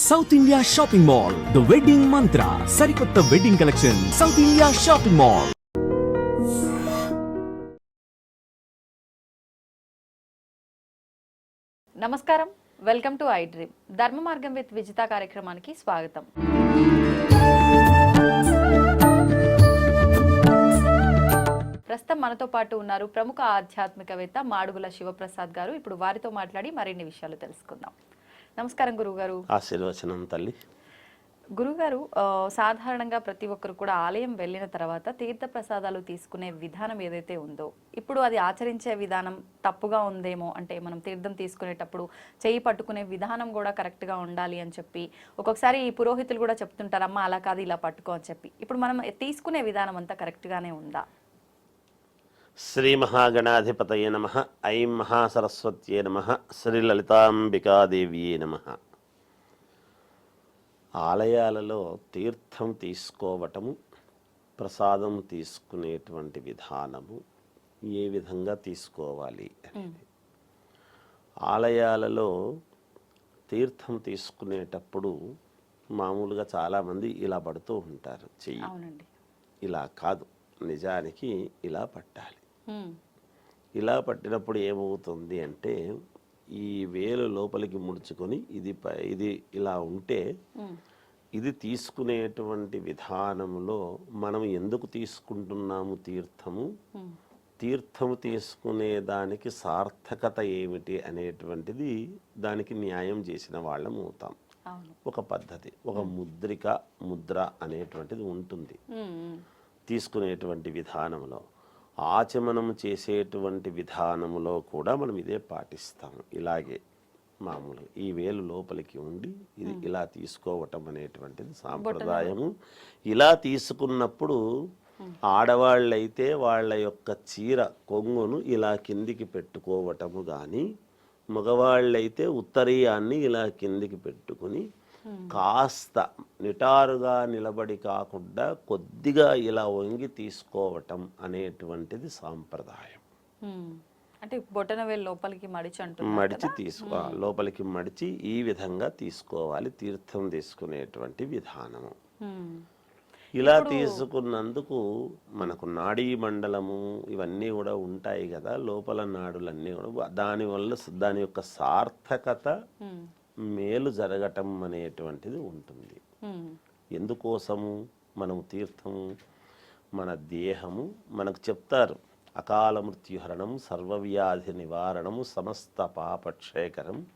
South India shopping mall the wedding mantra సరికొత్త wedding collection South India shopping mall నమస్కారం. Welcome to I dream Dharma Margam with Vijitha కార్యక్రమానికి స్వాగతం. ప్రస్తుతం మనతో పాటు ఉన్నారు ప్రముఖ ఆధ్యాత్మికవేత్త మాడుగుల శివప్రసాద్ గారు. ఇప్పుడు వారితో మాట్లాడి మరిన్ని విషయాలు తెలుసుకుందాం. నమస్కారం గురుగారు ఆశీర్వచనం తల్లి. గురుగారు సాధారణంగా ప్రతి ఒక్కరు కూడా ఆలయం వెళ్ళిన తర్వాత తీర్థ ప్రసాదాలు తీసుకునే విధానం ఏదైతే ఉందో ఇప్పుడు అది ఆచరించే విధానం తప్పుగా ఉందేమో అంటే మనం తీర్థం తీసుకునేటప్పుడు చేయి పట్టుకునే విధానం కూడా కరెక్ట్గా ఉండాలి అని చెప్పి ఒక్కొక్కసారి ఈ పురోహితులు కూడా చెప్తుంటారు అమ్మ అలా కాదు ఇలా పట్టుకో అని చెప్పి. ఇప్పుడు మనం తీసుకునే విధానం అంతా కరెక్ట్గానే ఉందా? శ్రీ మహాగణాధిపతయ నమ ఐం మహాసరస్వత్యే నమ శ్రీ లలితాంబికాదేవియే నమ. ఆలయాలలో తీర్థం తీసుకోవటము ప్రసాదం తీసుకునేటువంటి విధానము ఏ విధంగా తీసుకోవాలి అనేది. ఆలయాలలో తీర్థం తీసుకునేటప్పుడు మామూలుగా చాలామంది ఇలా పడుతూ ఉంటారు చెయ్యి. ఇలా కాదు నిజానికి ఇలా పట్టాలి. ఇలా పట్టినప్పుడు ఏమవుతుంది అంటే ఈ వేలు లోపలికి ముడుచుకొని ఇది ఇది ఇలా ఉంటే ఇది తీసుకునేటువంటి విధానంలో మనం ఎందుకు తీసుకుంటున్నాము తీర్థము? తీర్థము తీసుకునే దానికి సార్థకత ఏమిటి అనేటువంటిది దానికి న్యాయం చేసిన వాళ్ళం అవుతాం. ఒక పద్ధతి ఒక ముద్రిక ముద్ర అనేటువంటిది ఉంటుంది. తీసుకునేటువంటి విధానంలో. ఆచమనం చేసేటువంటి విధానంలో కూడా మనం ఇదే పాటిస్తాం ఇలాగే మామూలు ఈ వేలు లోపలికి ఉండి ఇది ఇలా తీసుకోవటం అనేటువంటిది సాంప్రదాయము. ఇలా తీసుకున్నప్పుడు ఆడవాళ్ళైతే వాళ్ళ యొక్క చీర కొంగును ఇలా కిందికి పెట్టుకోవటము కానీ మగవాళ్ళైతే ఉత్తరీయాన్ని ఇలా కిందికి పెట్టుకుని కాస్త నిటారుగా నిలబడి కాకుండా కొద్దిగా ఇలా వంగి తీసుకోవటం అనేటువంటిది సాంప్రదాయం. అంటే బొటన వేలు లోపలికి మడిచి అంటున్నారు మడిచి తీసుకో లోపలికి మడిచి ఈ విధంగా తీసుకోవాలి తీర్థం తీసుకునేటువంటి విధానము. ఇలా తీసుకున్నందుకు మనకు నాడీ మండలము ఇవన్నీ కూడా ఉంటాయి కదా లోపల నాడులన్నీ కూడా. దానివల్ల దాని యొక్క సార్థకత మేలు జరగటం అనేటువంటిది ఉంటుంది. ఎందుకోసము? మనం తీర్థము మన దేహము మనకు చెప్తారు. అకాల మృత్యుహరణం సర్వవ్యాధి నివారణము సమస్త పాపక్షేకరం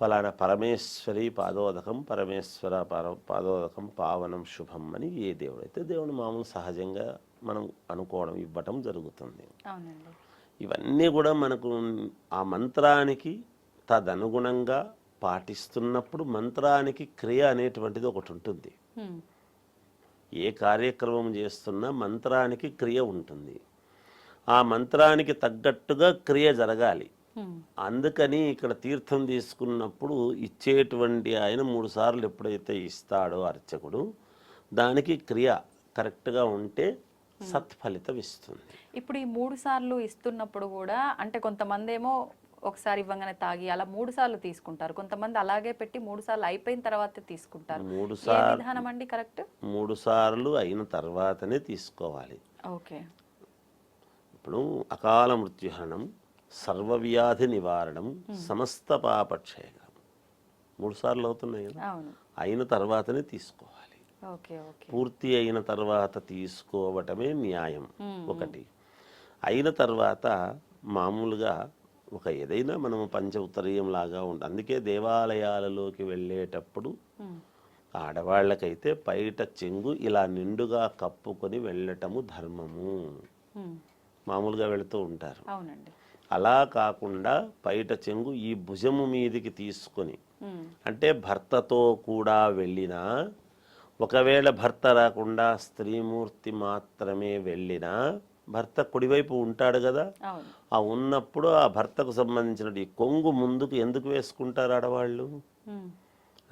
ఫలానా పరమేశ్వరి పాదోదకం పరమేశ్వర పర పాదోదకం పావనం శుభం అని ఏ దేవుడు అయితే దేవుడు మామూలు సహజంగా మనం అనుకోవడం ఇవ్వటం జరుగుతుంది. ఇవన్నీ కూడా మనకు ఆ మంత్రానికి తదనుగుణంగా పాటిస్తున్నప్పుడు మంత్రానికి క్రియ అనేటువంటిది ఒకటి ఉంటుంది. ఏ కార్యక్రమం చేస్తున్నా మంత్రానికి క్రియ ఉంటుంది. ఆ మంత్రానికి తగ్గట్టుగా క్రియ జరగాలి. అందుకని ఇక్కడ తీర్థం తీసుకున్నప్పుడు ఇచ్చేటువంటి ఆయన మూడు సార్లు ఎప్పుడైతే ఇస్తాడో అర్చకుడు దానికి క్రియ కరెక్ట్గా ఉంటే సత్ఫలితం ఇస్తుంది. ఇప్పుడు ఈ మూడు సార్లు ఇస్తున్నప్పుడు కూడా అంటే కొంతమంది ఏమో ఒకసారి ఇవ్వగానే తాగి అలా మూడు సార్లు తీసుకుంటారు. కొంతమంది అలాగే పెట్టి మూడు సార్లు అయిపోయిన తర్వాతే తీసుకుంటారు. మూడు సార్లు విధానం అండి కరెక్ట్? మూడు సార్లు అయిన తర్వాతనే తీసుకోవాలి. ఓకే. ఇప్పుడు అకాల మృత్యుహరణం సర్వవ్యాధి నివారణం సమస్త పాపక్షేకరం మూడు సార్లు అవుతున్నాయి కదా? అయిన తర్వాతనే తీసుకోవాలి. పూర్తి అయిన తర్వాత తీసుకోవటమే న్యాయం ఒకటి. అయిన తర్వాత మామూలుగా ఒక ఏదైనా మనం పంచ ఉత్తరీయం లాగా ఉంటుంది అందుకే దేవాలయాలలోకి వెళ్ళేటప్పుడు ఆడవాళ్ళకైతే బయట చెంగు ఇలా నిండుగా కప్పుకొని వెళ్ళటము ధర్మము. మామూలుగా వెళుతూ ఉంటారు. అలా కాకుండా బయట చెంగు ఈ భుజము మీదికి తీసుకొని అంటే భర్తతో కూడా వెళ్ళినా ఒకవేళ భర్త రాకుండా స్త్రీమూర్తి మాత్రమే వెళ్ళినా భర్త కుడివైపు ఉంటాడు కదా ఆ ఉన్నప్పుడు ఆ భర్తకు సంబంధించిన ఈ కొంగు ముందుకు ఎందుకు వేసుకుంటారు ఆడవాళ్ళు?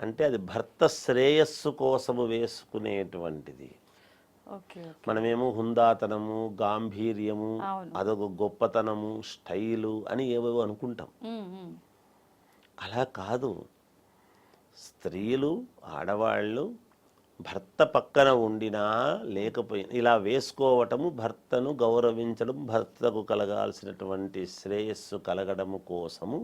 అంటే అది భర్త శ్రేయస్సు కోసము వేసుకునేటువంటిది. మనమేమో హుందాతనము గాంభీర్యము. అదొక గొప్పతనము స్టైలు అని ఏవేవో అనుకుంటాం. అలా కాదు. స్త్రీలు ఆడవాళ్ళు భర్త పక్కన ఉండినా లేకపోయినా ఇలా వేసుకోవటము భర్తను గౌరవించడం భర్తకు కలగాల్సినటువంటి శ్రేయస్సు కలగడము కోసము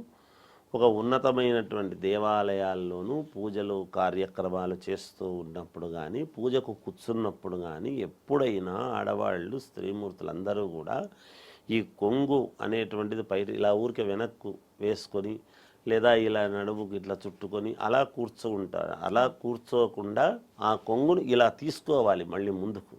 ఒక ఉన్నతమైనటువంటి దేవాలయాల్లోనూ పూజలు కార్యక్రమాలు చేస్తూ ఉన్నప్పుడు కానీ పూజకు కూర్చున్నప్పుడు కానీ ఎప్పుడైనా ఆడవాళ్ళు స్త్రీమూర్తులందరూ కూడా ఈ కొంగు అనేటువంటిది పై ఇలా ఊరికే వెనక్కు వేసుకొని లేదా ఇలా నడుముకు ఇట్లా చుట్టుకొని అలా కూర్చుంటారు అలా కూర్చోకుండా ఆ కొంగును ఇలా తీసుకోవాలి మళ్ళీ ముందుకు.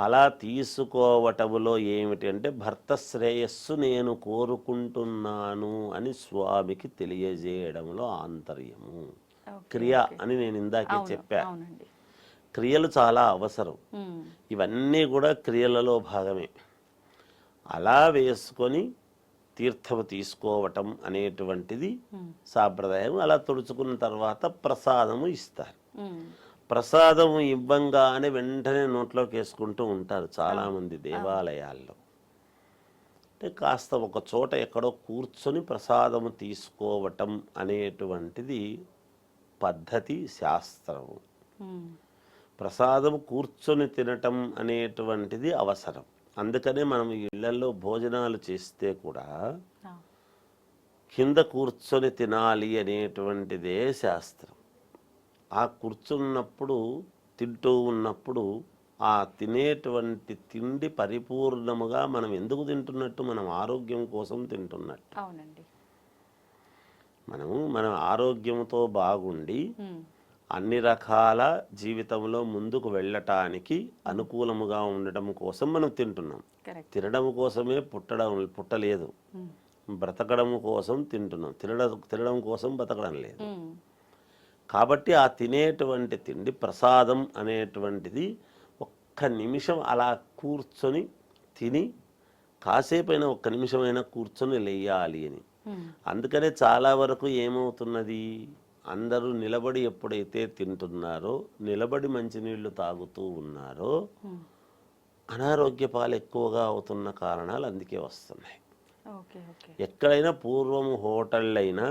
అలా తీసుకోవటములో ఏమిటి అంటే భర్త శ్రేయస్సు నేను కోరుకుంటున్నాను అని స్వామికి తెలియజేయడంలో ఆంతర్యము. క్రియ అని నేను ఇందాకే చెప్పా. క్రియలు చాలా అవసరం. ఇవన్నీ కూడా క్రియలలో భాగమే. అలా వేసుకొని తీర్థము తీసుకోవటం అనేటువంటిది సాంప్రదాయం. అలా తుడుచుకున్న తర్వాత ప్రసాదము ఇస్తారు. ఉమ్, ప్రసాదము ఇవ్వంగానే వెంటనే నోట్లోకి వేసుకుంటూ ఉంటారు చాలామంది దేవాలయాల్లో. అంటే కాస్త ఒక చోట ఎక్కడో కూర్చొని ప్రసాదము తీసుకోవటం అనేటువంటిది పద్ధతి శాస్త్రము. ఉమ్, ప్రసాదం కూర్చొని తినటం అనేటువంటిది అవసరం. అందుకనే మనం ఇళ్ళలో భోజనాలు చేస్తే కూడా కింద కూర్చొని తినాలి అనేటువంటిదే శాస్త్రం. ఆ కూర్చున్నప్పుడు తింటూ ఉన్నప్పుడు ఆ తినేటువంటి తిండి పరిపూర్ణముగా మనం ఎందుకు తింటున్నట్టు? మనం ఆరోగ్యం కోసం తింటున్నట్టు. అవునండి. మనము మన ఆరోగ్యంతో బాగుండి అన్ని రకాల జీవితంలో ముందుకు వెళ్ళటానికి అనుకూలముగా ఉండటం కోసం మనం తింటున్నాం. తినడం కోసమే పుట్టడం పుట్టలేదు. ఉమ్, బ్రతకడం కోసం తింటున్నాం. తినడం తినడం కోసం బతకడం లేదు. ఉమ్, కాబట్టి ఆ తినేటువంటి తిండి ప్రసాదం అనేటువంటిది ఒక్క నిమిషం అలా కూర్చొని తిని కాసేపైనా ఒక్క నిమిషమైనా కూర్చొని లేయాలి అని. ఉమ్, అందుకనే చాలా వరకు ఏమవుతున్నది? అందరూ నిలబడి ఎప్పుడైతే తింటున్నారో నిలబడి మంచినీళ్ళు తాగుతూ ఉన్నారో అనారోగ్య పాలు ఎక్కువగా అవుతున్న కారణాలు అందుకే వస్తున్నాయి. ఎక్కడైనా పూర్వం హోటళ్ళు అయినా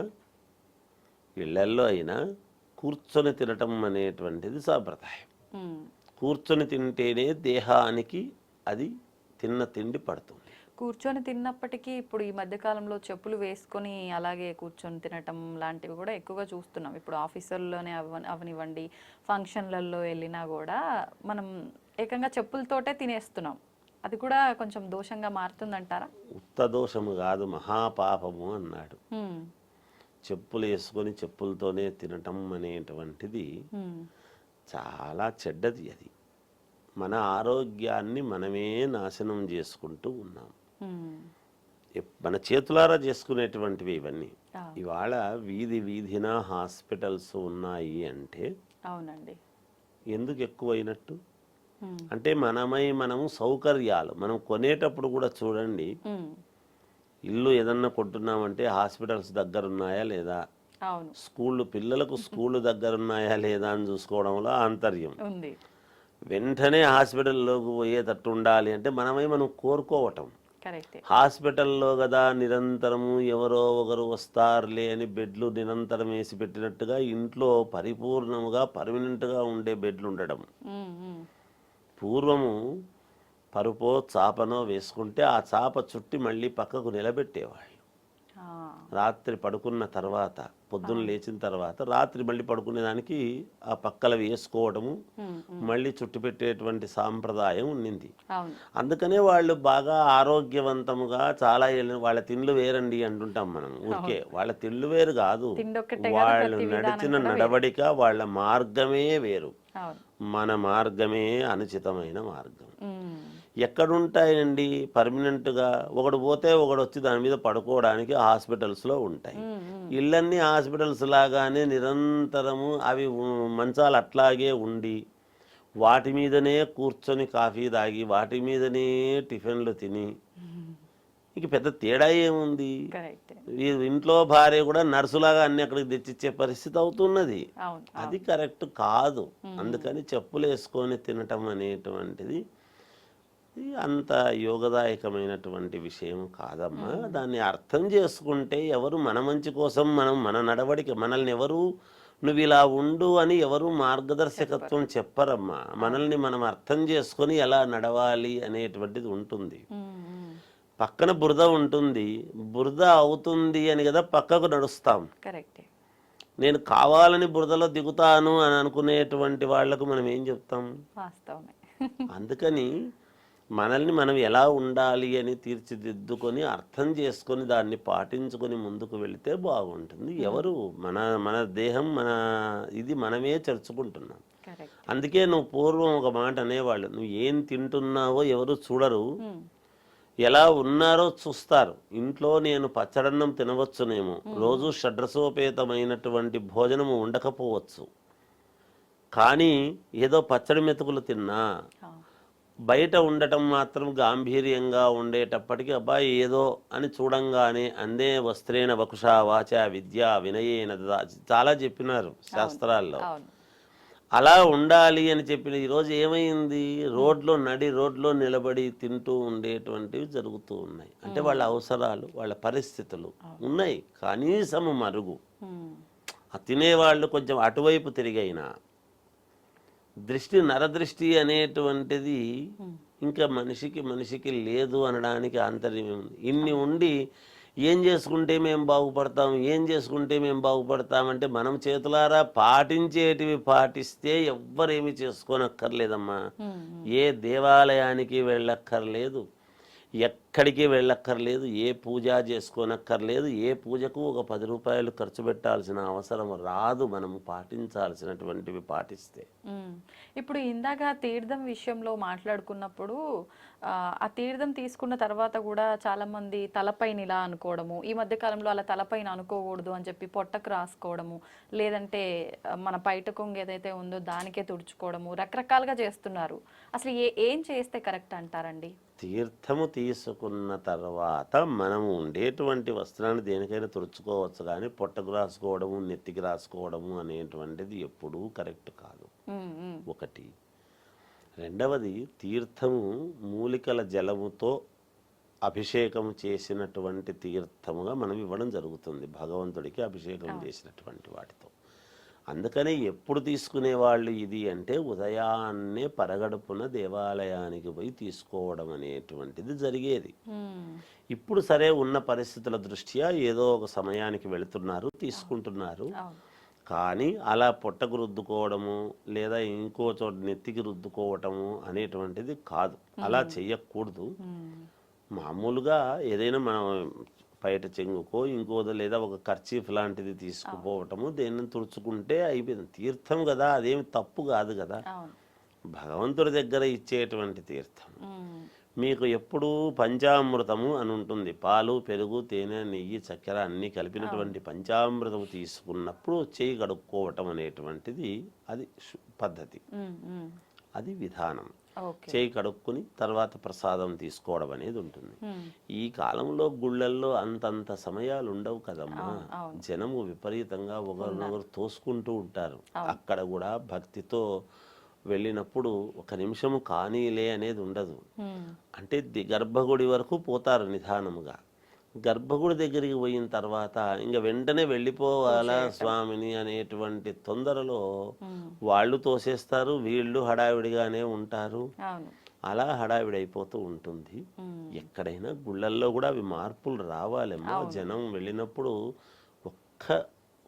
ఇళ్ళల్లో అయినా కూర్చొని తినటం అనేటువంటిది సాంప్రదాయం. కూర్చొని తింటేనే దేహానికి అది తిన్న తిండి పడుతుంది. కూర్చొని తిన్నప్పటికీ ఇప్పుడు ఈ మధ్య కాలంలో చెప్పులు వేసుకొని అలాగే కూర్చొని తినటం లాంటివి కూడా ఎక్కువగా చూస్తున్నాం. ఇప్పుడు ఆఫీసుల్లోనే అవ అవనివ్వండి ఫంక్షన్లలో వెళ్ళినా కూడా మనం ఏకంగా చెప్పులతోటే తినేస్తున్నాం. అది కూడా కొంచెం దోషంగా మారుతుందంటారా? ఉత్తదోషము కాదు మహాపాపము అన్నాడు. చెప్పులు వేసుకొని చెప్పులతోనే తినటం అనేటువంటిది చాలా చెడ్డది అది. మన ఆరోగ్యాన్ని మనమే నాశనం చేసుకుంటూ ఉన్నాం. మన చేతులారా చేసుకునేటువంటివి ఇవన్నీ. ఇవాళ వీధి వీధిన హాస్పిటల్స్ ఉన్నాయి అంటే అవునండి. ఎందుకు ఎక్కువైనట్టు? అంటే మనమై మనము సౌకర్యాలు మనం కొనేటప్పుడు కూడా చూడండి. ఇల్లు ఏదన్నా కొంటున్నామంటే హాస్పిటల్స్ దగ్గర ఉన్నాయా లేదా స్కూళ్ళు పిల్లలకు స్కూళ్ళు దగ్గర ఉన్నాయా లేదా అని చూసుకోవడంలో ఆంతర్యం. వెంటనే హాస్పిటల్లోకి పోయేటట్టు ఉండాలి అంటే మనమై మనం కోరుకోవటం. హాస్పిటల్లో కదా నిరంతరము ఎవరో ఒకరు వస్తారులే అని బెడ్లు నిరంతరం వేసి పెట్టినట్టుగా ఇంట్లో పరిపూర్ణముగా పర్మనెంట్గా ఉండే బెడ్లు ఉండడం. పూర్వము పరుపో చాపనో వేసుకుంటే ఆ చాప చుట్టి మళ్ళీ పక్కకు నిలబెట్టేవాళ్ళు. రాత్రి పడుకున్న తర్వాత పొద్దున్న లేచిన తర్వాత రాత్రి మళ్ళీ పడుకునేదానికి ఆ పక్కల వేసుకోవడము మళ్ళీ చుట్టు పెట్టేటువంటి సాంప్రదాయం ఉండింది. అవును. అందుకనే వాళ్ళు బాగా ఆరోగ్యవంతముగా చాలా వాళ్ళ తిండ్లు వేరండి అంటుంటాం మనం ఊరికే. వాళ్ళ తిండ్లు వేరు కాదు. వాళ్ళు నడిచిన. నడవడిక వాళ్ళ మార్గమే వేరు. మన మార్గమే అనుచితమైన మార్గం. ఎక్కడుంటాయండి? పర్మనెంట్గా ఒకడు పోతే ఒకడు వచ్చి దాని మీద పడుకోవడానికి హాస్పిటల్స్లో ఉంటాయి. ఇళ్ళన్నీ హాస్పిటల్స్ లాగానే నిరంతరము అవి మంచాలు అట్లాగే ఉండి వాటి మీదనే కూర్చొని కాఫీ తాగి వాటి మీదనే టిఫిన్లు తిని ఇక పెద్ద తేడా ఏముంది? ఇంట్లో భార్య కూడా నర్సులాగా అన్ని అక్కడికి తెచ్చిచ్చే పరిస్థితి అవుతున్నది. అది కరెక్ట్ కాదు. అందుకని చెప్పులు వేసుకొని తినటం అనేటువంటిది అంత యోగదాయకమైనటువంటి విషయం కాదమ్మా. దాన్ని అర్థం చేసుకుంటే ఎవరు మన మంచి కోసం మనం మన నడవడిక మనల్ని ఎవరు నువ్వు ఇలా ఉండు అని ఎవరు మార్గదర్శకత్వం చెప్పరమ్మా. మనల్ని మనం అర్థం చేసుకొని ఎలా నడవాలి అనేటువంటిది ఉంటుంది. పక్కన బురద ఉంటుంది. బురద అవుతుంది అని కదా పక్కకు నడుస్తాం. నేను కావాలని బురదలో దిగుతాను అని అనుకునేటువంటి వాళ్ళకు మనం ఏం చెప్తాం? అందుకని మనల్ని మనం ఎలా ఉండాలి అని తీర్చిదిద్దుకొని అర్థం చేసుకొని దాన్ని పాటించుకొని ముందుకు వెళితే బాగుంటుంది. ఎవరు మన మన దేహం మన ఇది మనమే చర్చుకుంటున్నాం. అందుకే నువ్వు పూర్వం ఒక మాట అనేవాళ్ళు నువ్వు ఏం తింటున్నావో ఎవరు చూడరు. ఎలా ఉన్నారో చూస్తారు. ఇంట్లో నేను పచ్చడన్నం తినవచ్చునేమో. రోజు షడ్రసోపేతమైనటువంటి భోజనము ఉండకపోవచ్చు. కానీ ఏదో పచ్చడి మెతుకులు తిన్నా బయట ఉండటం మాత్రం గాంభీర్యంగా ఉండేటప్పటికి అబ్బాయి ఏదో అని చూడంగానే అందే వస్త్రేణ వకుషా వాచ విద్య వినయేన చాలా చెప్పినారు శాస్త్రాల్లో. అలా ఉండాలి అని చెప్పిన ఈరోజు ఏమైంది? రోడ్లో నడి రోడ్లో నిలబడి తింటూ ఉండేటువంటివి జరుగుతూ ఉన్నాయి. అంటే వాళ్ళ అవసరాలు వాళ్ళ పరిస్థితులు ఉన్నాయి. కనీసము మరుగు. తినేవాళ్ళు కొంచెం అటువైపు తిరిగైనా దృష్టి నరదృష్టి అనేటువంటిది ఇంకా మనిషికి మనిషికి లేదు అనడానికి ఆంతర్యం ఉంది ఇన్ని ఉండి ఏం చేసుకుంటే మేము బాగుపడతాం ఏం చేసుకుంటే మేము బాగుపడతామంటే మనం చేతులారా పాటించేటివి పాటిస్తే ఎవ్వరేమి చేసుకోనక్కర్లేదమ్మా. ఏ దేవాలయానికి వెళ్ళక్కర్లేదు. ఎక్కడికి వెళ్ళక్కర్లేదు ఏ పూజ చేసుకోనక్కర్లేదు ఏ పూజకు ఒక పది రూపాయలు ఖర్చు పెట్టాల్సిన అవసరం రాదు. మనం పాటించాల్సినటువంటివి పాటిస్తే. ఇప్పుడు ఇందాక తీర్థం విషయంలో మాట్లాడుకున్నప్పుడు ఆ, తీర్థం తీసుకున్న తర్వాత కూడా చాలా మంది తలపైన ఇలా అనుకోవడము ఈ మధ్య కాలంలో అలా తలపైన అనుకోకూడదు అని చెప్పి పొట్టకు రాసుకోవడము లేదంటే మన పైట కొంగు ఏదైతే ఉందో దానికే తుడుచుకోవడము రకరకాలుగా చేస్తున్నారు. అసలు ఏ ఏం చేస్తే కరెక్ట్ అంటారండి? తీర్థము తీసుకున్న తర్వాత మనము ఉండేటువంటి వస్త్రాన్ని దేనికైనా తుడుచుకోవచ్చు కానీ పొట్టకు రాసుకోవడము నెత్తికి రాసుకోవడము అనేటువంటిది ఎప్పుడూ కరెక్ట్ కాదు. ఒకటి. రెండవది తీర్థము మూలికల జలముతో అభిషేకం చేసినటువంటి తీర్థముగా మనం ఇవ్వడం జరుగుతుంది. భగవంతుడికి అభిషేకం చేసినటువంటి వాటితో. అందుకనే ఎప్పుడు తీసుకునే వాళ్ళు ఇది అంటే ఉదయాన్నే పరగడుపున దేవాలయానికి పోయి తీసుకోవడం అనేటువంటిది జరిగేది. ఇప్పుడు సరే ఉన్న పరిస్థితుల దృష్ట్యా ఏదో ఒక సమయానికి వెళుతున్నారు తీసుకుంటున్నారు. కానీ అలా పొట్టకు రుద్దుకోవడము లేదా ఇంకో చోట నెత్తికి రుద్దుకోవటము అనేటువంటిది కాదు. అలా చెయ్యకూడదు. మామూలుగా ఏదైనా మనం బయట చెంగుకో ఇంకోదో లేదా ఒక ఖర్చీఫ్ లాంటిది తీసుకుపోవటము దేన్ని తుడుచుకుంటే అయిపోయింది. తీర్థం కదా అదేమి తప్పు కాదు కదా. భగవంతుడి దగ్గర ఇచ్చేటువంటి తీర్థం. మీకు ఎప్పుడూ పంచామృతము అని ఉంటుంది. పాలు పెరుగు తేనె నెయ్యి చక్కెర అన్నీ కలిపినటువంటి పంచామృతము తీసుకున్నప్పుడు చేయి కడుక్కోవటం అనేటువంటిది అది పద్ధతి. అది విధానం. చేయి కడుక్కుని తర్వాత ప్రసాదం తీసుకోవడం అనేది ఉంటుంది. ఈ కాలంలో గుళ్ళల్లో అంతంత సమయాలు ఉండవు కదమ్మా. జనము విపరీతంగా ఒకరినొకరు తోసుకుంటూ ఉంటారు. అక్కడ కూడా భక్తితో వెళ్ళినప్పుడు ఒక నిమిషము కానీలే అనేది ఉండదు. అంటే గర్భగుడి వరకు పోతారు నిదానముగా గర్భగుడి దగ్గరికి పోయిన తర్వాత ఇంకా వెంటనే వెళ్ళిపోవాలా స్వామిని అనేటువంటి తొందరలో వాళ్ళు తోసేస్తారు వీళ్ళు హడావిడిగానే ఉంటారు. అలా హడావిడి అయిపోతూ ఉంటుంది ఎక్కడైనా గుళ్ళల్లో కూడా అవి మార్పులు రావాలేమో జనం వెళ్ళినప్పుడు ఒక్క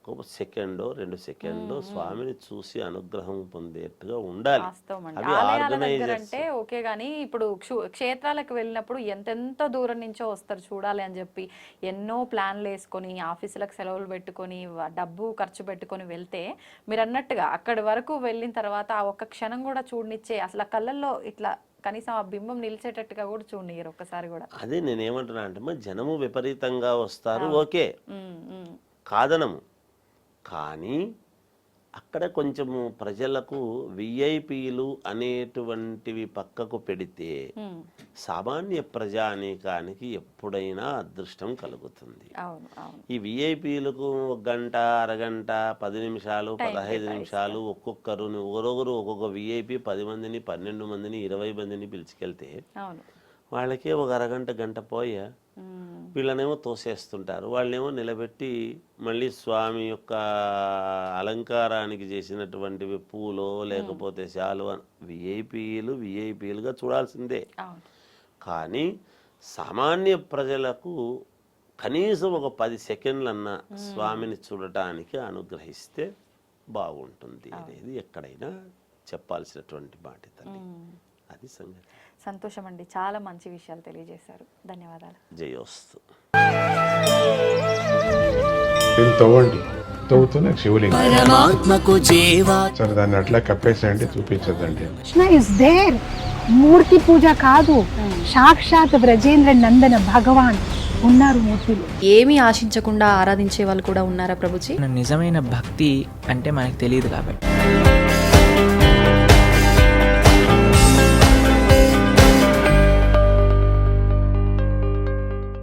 ఒక సెకండో రెండు సెకండో స్వామిని చూసి అనుగ్రహం పొందేట్టుగా ఉండాలి. అంటే ఓకే గానీ ఇప్పుడు క్షు- క్షేత్రాలకు వెళ్ళినప్పుడు ఎంతెంత దూరం నుంచో వస్తారు చూడాలి అని చెప్పి ఎన్నో ప్లాన్లు వేసుకొని ఆఫీసులకు సెలవులు పెట్టుకొని డబ్బు ఖర్చు పెట్టుకొని వెళ్తే మీరు అన్నట్టుగా అక్కడి వరకు వెళ్ళిన తర్వాత ఆ ఒక్క క్షణం కూడా చూడనిచ్చే అసలు ఆ కళ్ళల్లో ఇట్లా కనీసం ఆ బింబం నిలిచేటట్టుగా కూడా చూడనియరు ఒక్కసారి కూడా. అదే నేనేమంటున్నా అంటే జనము విపరీతంగా వస్తారు. ఓకే. కాదనము. కానీ అక్కడ కొంచెము ప్రజలకు విఐపీలు అనేటువంటివి పక్కకు పెడితే. సామాన్య ప్రజానీకానికి ఎప్పుడైనా అదృష్టం కలుగుతుంది. ఈ విఐపీలకు ఒక గంట అరగంట పది నిమిషాలు పదహైదు నిమిషాలు ఒక్కొక్కరు ఒకరొకరు ఒక్కొక్క విఐపి పది మందిని పన్నెండు మందిని ఇరవై మందిని పిలుచుకెళ్తే వాళ్ళకే ఒక అరగంట గంట పోయే వీళ్ళనేమో తోసేస్తుంటారు. వాళ్ళనేమో నిలబెట్టి మళ్ళీ స్వామి యొక్క అలంకారానికి చేసినటువంటివి పూలో లేకపోతే శాలువ విఐపీలు విఐపీలుగా చూడాల్సిందే. కానీ సామాన్య ప్రజలకు కనీసం ఒక పది సెకండ్లన్నా స్వామిని చూడటానికి అనుగ్రహిస్తే బాగుంటుంది అనేది ఎక్కడైనా చెప్పాల్సినటువంటి మాట తల్లి. అది సంగతి. సంతోషం అండి చాలా మంచి విషయాలు తెలియజేశారు. ధన్యవాదాలు. జయోస్తు దీన్ని తవ్వండి. తవ్వుతూనే శివలింగం. పరమాత్మకు జీవా. సరే దాన్ని అట్లా కప్పేసేయండి చూపించదండి కృష్ణ ఇస్ దేర్ మూర్తి పూజ కాదు. సాక్షాత్ బ్రజేంద్ర నందన భగవాన్ ఉన్నారు మూర్తిలో. ఏమీ ఆశించకుండా ఆరాధించే వాళ్ళు కూడా ఉన్నారా ప్రభుజీ? నిజమైన భక్తి అంటే మనకు తెలియదు కాబట్టి.